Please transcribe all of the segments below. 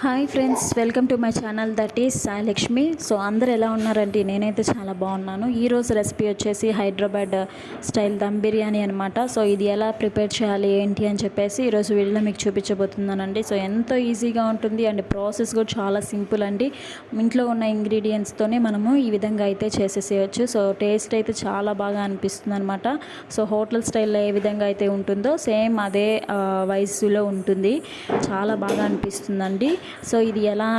Hi friends welcome to my channel that is Sailakshmi. So అందరు ఎలా ఉన్నారండి? నేనైతే చాలా బాగున్నాను. ఈరోజు రెసిపీ వచ్చేసి హైదరాబాద్ స్టైల్ దమ్ బిర్యానీ అనమాట సో ఇది ఎలా ప్రిపేర్ చేయాలి ఏంటి అని చెప్పేసి ఈరోజు వీడియోలో మీకు చూపించబోతున్నానండి. సో ఎంతో ఈజీగా ఉంటుంది అండ్ ప్రాసెస్ కూడా చాలా సింపుల్ అండి. ఇంట్లో ఉన్న ఇంగ్రీడియంట్స్తోనే మనము ఈ విధంగా అయితే చేసేసేయచ్చు. సో టేస్ట్ అయితే చాలా బాగా అనిపిస్తుంది అనమాట సో హోటల్ స్టైల్లో ఏ విధంగా అయితే ఉంటుందో సేమ్ అదే వయసులో ఉంటుంది. చాలా బాగా అనిపిస్తుందండి. సో ఇది ఎలా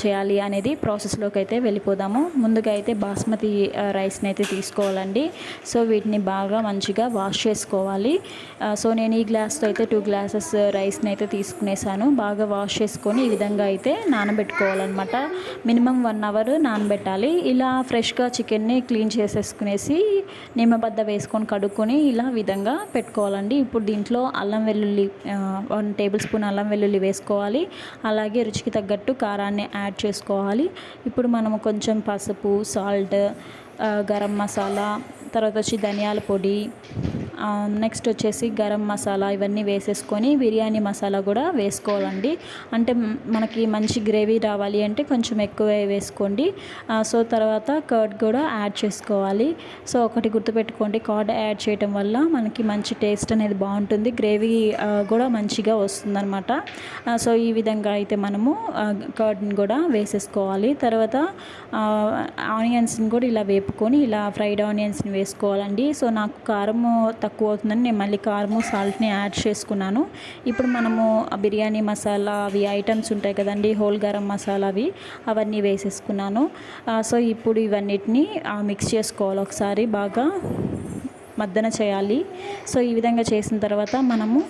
చేయాలి అనేది ప్రాసెస్లోకి అయితే వెళ్ళిపోదాము. ముందుగా అయితే బాస్మతి రైస్ని అయితే తీసుకోవాలండి. సో వీటిని బాగా మంచిగా వాష్ చేసుకోవాలి. సో నేను ఈ గ్లాస్తో అయితే టూ గ్లాసెస్ రైస్ని అయితే తీసుకునేసాను. బాగా వాష్ చేసుకొని ఈ విధంగా అయితే నానబెట్టుకోవాలన్నమాట. మినిమం వన్ అవర్ నానబెట్టాలి. ఇలా ఫ్రెష్గా చికెన్ని క్లీన్ చేసేసుకునేసి నిమ్మబద్ద వేసుకొని కడుక్కొని ఇలా విధంగా పెట్టుకోవాలండి. ఇప్పుడు దీంట్లో అల్లం వెల్లుల్లి వన్ టేబుల్ స్పూన్ అల్లం వెల్లుల్లి వేసుకోవాలి. అలాగే రుచికి తగ్గట్టు కారాన్ని యాడ్ చేసుకోవాలి. ఇప్పుడు మనము కొంచెం పసుపు సాల్ట్ గరం మసాలా తర్వాత వచ్చి ధనియాల పొడి నెక్స్ట్ వచ్చేసి గరం మసాలా ఇవన్నీ వేసేసుకొని బిర్యానీ మసాలా కూడా వేసుకోవాలండి. అంటే మనకి మంచి గ్రేవీ రావాలి అంటే కొంచెం ఎక్కువ వేసుకోండి. సో తర్వాత కర్డ్ కూడా యాడ్ చేసుకోవాలి. సో ఒకటి గుర్తుపెట్టుకోండి కర్డ్ యాడ్ చేయటం వల్ల మనకి మంచి టేస్ట్ అనేది బాగుంటుంది. గ్రేవీ కూడా మంచిగా వస్తుందన్నమాట. సో ఈ విధంగా అయితే మనము కర్డ్ని కూడా వేసేసుకోవాలి. తర్వాత ఆనియన్స్ని కూడా ఇలా వేపుకొని ఇలా ఫ్రైడ్ ఆనియన్స్ని వేసుకోవాలండి. సో నాకు కారము తక్కువ అవుతుందని నేను మళ్ళీ కారము సాల్ట్ని యాడ్ చేసుకున్నాను. ఇప్పుడు మనము ఆ బిర్యానీ మసాలా అవి ఐటమ్స్ ఉంటాయి కదండి హోల్ గరం మసాలా అవి అవన్నీ వేసేసుకున్నాను. సో ఇప్పుడు ఇవన్నిటిని మిక్స్ చేసుకోవాలి ఒకసారి బాగా మద్దన చేయాలి. సో ఈ విధంగా చేసిన తర్వాత మనము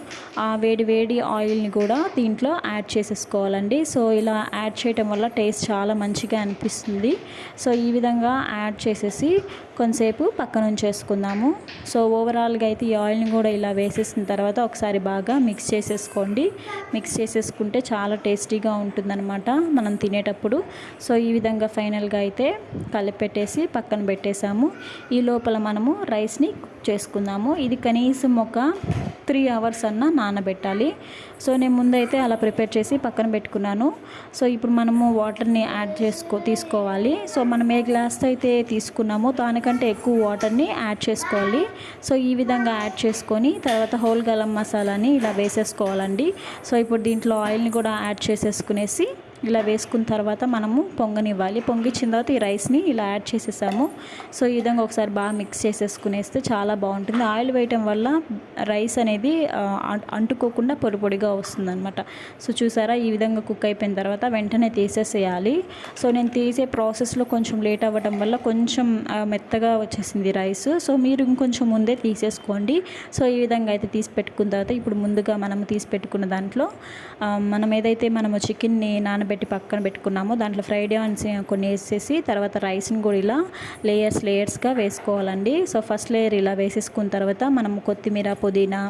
ఆ వేడి వేడి ఆయిల్ని కూడా దీంట్లో యాడ్ చేసేసుకోవాలండి. సో ఇలా యాడ్ చేయటం వల్ల టేస్ట్ చాలా మంచిగా అనిపిస్తుంది. సో ఈ విధంగా యాడ్ చేసేసి కొంతసేపు పక్కన ఉంచేసుకుందాము. సో ఓవరాల్గా అయితే ఈ ఆయిల్ని కూడా ఇలా వేసేసిన తర్వాత ఒకసారి బాగా మిక్స్ చేసేసుకోండి. మిక్స్ చేసేసుకుంటే చాలా టేస్టీగా ఉంటుందన్నమాట మనం తినేటప్పుడు. సో ఈ విధంగా ఫైనల్గా అయితే కలిపెట్టేసి పక్కన పెట్టేసాము ఈ లోపల మనము రైస్ని కుక్ చేసుకుందాము. ఇది కనీసం ఒక త్రీ అవర్స్ అన్న నానబెట్టాలి. సో నేను ముందైతే అలా ప్రిపేర్ చేసి పక్కన పెట్టుకున్నాను. సో ఇప్పుడు మనము వాటర్ని యాడ్ చేసుకో తీసుకోవాలి. సో మనం ఏ గ్లాస్తో అయితే తీసుకున్నామో దానికంటే ఎక్కువ వాటర్ని యాడ్ చేసుకోవాలి. సో ఈ విధంగా యాడ్ చేసుకొని తర్వాత హోల్ గలం మసాలాని ఇలా వేసేసుకోవాలండి. సో ఇప్పుడు దీంట్లో ఆయిల్ని కూడా యాడ్ చేసేసుకునేసి ఇలా వేసుకున్న తర్వాత మనము పొంగనివ్వాలి. పొంగిచ్చిన తర్వాత ఈ రైస్ని ఇలా యాడ్ చేసేసాము. సో ఈ విధంగా ఒకసారి బాగా మిక్స్ చేసేసుకునేస్తే చాలా బాగుంటుంది. ఆయిల్ వేయటం వల్ల రైస్ అనేది అంటుకోకుండా పొడి పొడిగా వస్తుందన్నమాట. సో చూసారా? ఈ విధంగా కుక్ అయిపోయిన తర్వాత వెంటనే తీసేసేయాలి. సో నేను తీసే ప్రాసెస్లో కొంచెం లేట్ అవ్వడం వల్ల కొంచెం మెత్తగా వచ్చేసింది రైస్. సో మీరు ఇంకొంచెం ముందే తీసేసుకోండి. సో ఈ విధంగా అయితే తీసి పెట్టుకున్న తర్వాత ఇప్పుడు ముందుగా మనం తీసి పెట్టుకున్న దాంట్లో మనం ఏదైతే మనము చికెన్ని నానబెట్టి పక్కన పెట్టుకున్నాము. దాంట్లో ఫ్రైడ్ ఆన్స్ కొన్ని వేసేసి తర్వాత రైస్ని కూడా ఇలా లేయర్స్ లేయర్స్గా వేసుకోవాలండి. సో ఫస్ట్ లేయర్ ఇలా వేసేసుకున్న తర్వాత మనం కొత్తిమీర పుదీనా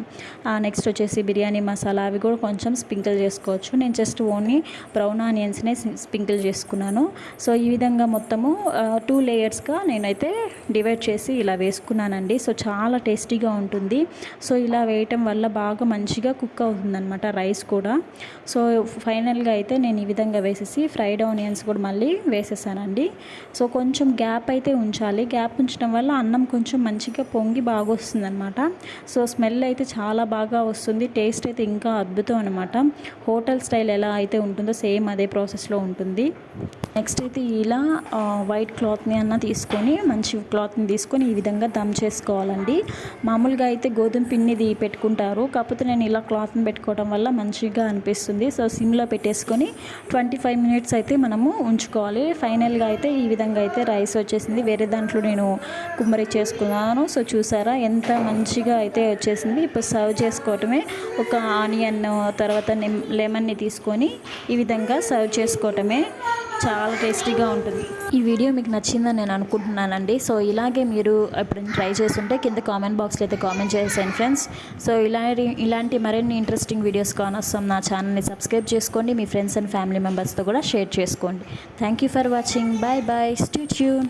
నెక్స్ట్ వచ్చేసి బిర్యానీ మసాలా అవి కూడా కొంచెం స్ప్రింకిల్ చేసుకోవచ్చు. నేను జస్ట్ ఓన్లీ బ్రౌన్ ఆనియన్స్నే స్ప్రింకిల్ చేసుకున్నాను. సో ఈ విధంగా మొత్తము టూ లేయర్స్గా నేనైతే డివైడ్ చేసి ఇలా వేసుకున్నానండి. సో చాలా టేస్టీగా ఉంటుంది. సో ఇలా వేయటం వల్ల బాగా మంచిగా కుక్ అవుతుందన్నమాట రైస్ కూడా. సో ఫైనల్గా అయితే నేను ఈ విధంగా వేసేసి ఫ్రైడ్ ఆనియన్స్ కూడా మళ్ళీ వేసేసానండి. సో కొంచెం గ్యాప్ అయితే ఉంచాలి. గ్యాప్ ఉంచడం వల్ల అన్నం కొంచెం మంచిగా పొంగి బాగా వస్తుందన్నమాట. సో స్మెల్ అయితే చాలా బాగా వస్తుంది. టేస్ట్ అయితే ఇంకా అద్భుతం అనమాట హోటల్ స్టైల్ ఎలా అయితే ఉంటుందో సేమ్ అదే ప్రాసెస్లో ఉంటుంది. నెక్స్ట్ అయితే ఇలా వైట్ క్లాత్ని అన్న తీసుకొని మంచి క్లాత్ని తీసుకొని ఈ విధంగా దమ్ చేసుకోవాలండి. మామూలుగా అయితే గోధుమ పిండిది పెట్టుకుంటారు. కాకపోతే నేను ఇలా క్లాత్ని పెట్టుకోవడం వల్ల మంచిగా అనిపిస్తుంది. సో సిమ్లో పెట్టేసుకొని ట్వంటీ ఫైవ్ మినిట్స్ అయితే మనము ఉంచుకోవాలి. ఫైనల్గా అయితే ఈ విధంగా అయితే రైస్ వచ్చేసింది. వేరే దాంట్లో నేను కుమ్మరి చేసుకున్నాను. సో చూసారా ఎంత మంచిగా అయితే వచ్చేసింది. ఇప్పుడు సర్వ్ చేసుకోవటమే ఒక ఆనియన్ తర్వాత లెమన్ని తీసుకొని ఈ విధంగా సర్వ్ చేసుకోవటమే చాలా టేస్టీగా ఉంటుంది. ఈ వీడియో మీకు నచ్చిందని నేను అనుకుంటున్నానండి. సో ఇలాగే మీరు ఎప్పుడైనా ట్రై చేస్తుంటే కింద కామెంట్ బాక్స్లో అయితే కామెంట్ చేసేయండి ఫ్రెండ్స్. సో ఇలాంటి ఇలాంటి మరిన్ని ఇంట్రెస్టింగ్ వీడియోస్ కానొస్తాం నా ఛానల్ని సబ్స్క్రైబ్ చేసుకోండి. మీ ఫ్రెండ్స్ అండ్ ఫ్యామిలీ మెంబర్స్తో కూడా షేర్ చేసుకోండి. Thank you for watching. Bye bye. Stay tune